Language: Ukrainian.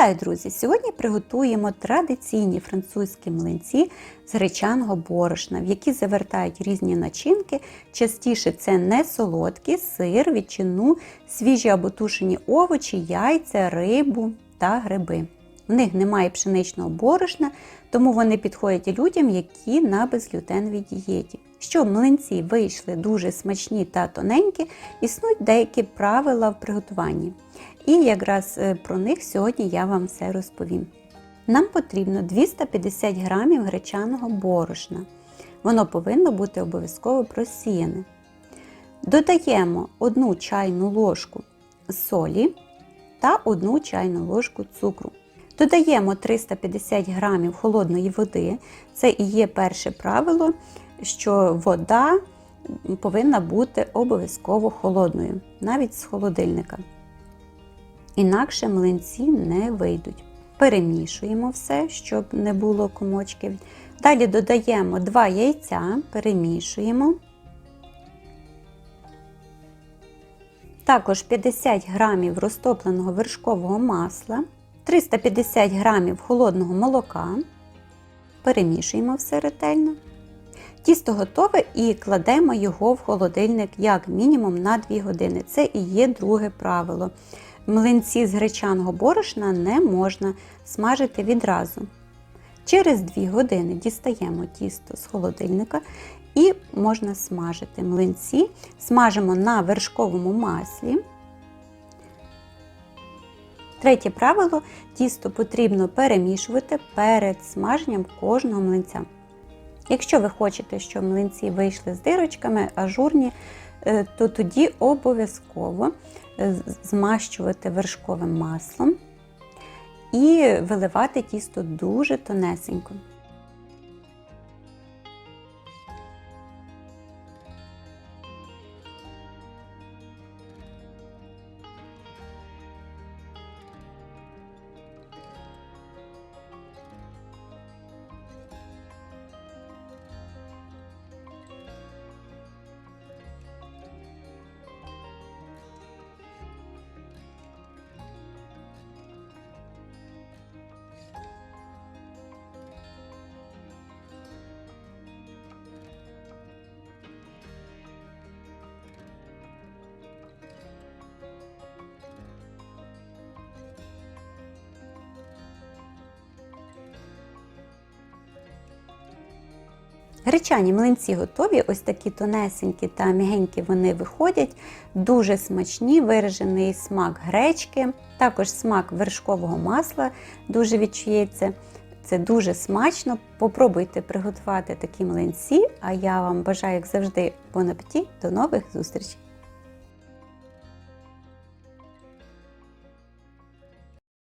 Вітаю, друзі! Сьогодні приготуємо традиційні французькі млинці з гречаного борошна, в які завертають різні начинки. Частіше це не солодкі, сир, ветчину, свіжі або тушені овочі, яйця, рибу та гриби. В них немає пшеничного борошна, тому вони підходять людям, які на безглютеновій дієті. Щоб млинці вийшли дуже смачні та тоненькі, існують деякі правила в приготуванні. І якраз е, про них сьогодні я вам все розповім. Нам потрібно 250 г гречаного борошна. Воно повинно бути обов'язково просіяне. Додаємо 1 чайну ложку солі та 1 чайну ложку цукру. Додаємо 350 г холодної води. Це і є перше правило, що вода повинна бути обов'язково холодною, навіть з холодильника. Інакше млинці не вийдуть. Перемішуємо все, щоб не було комочків. Далі додаємо 2 яйця, перемішуємо. Також 50 г розтопленого вершкового масла, 350 г холодного молока. Перемішуємо все ретельно. Тісто готове і кладемо його в холодильник як мінімум на 2 години. Це і є друге правило. Млинці з гречаного борошна не можна смажити відразу. Через 2 години дістаємо тісто з холодильника і можна смажити млинці. Смажимо на вершковому маслі. Третє правило тісто потрібно перемішувати перед смаженням кожного млинця. Якщо ви хочете, щоб млинці вийшли з дирочками, ажурні, то тоді обов'язково змащувати вершковим маслом і виливати тісто дуже тонесенько. Гречані млинці готові, ось такі тонесенькі та мігенькі вони виходять, дуже смачні, виражений смак гречки, також смак вершкового масла дуже відчується. Це дуже смачно. Попробуйте приготувати такі млинці, а я вам бажаю, як завжди, бон апетит, До нових зустрічей!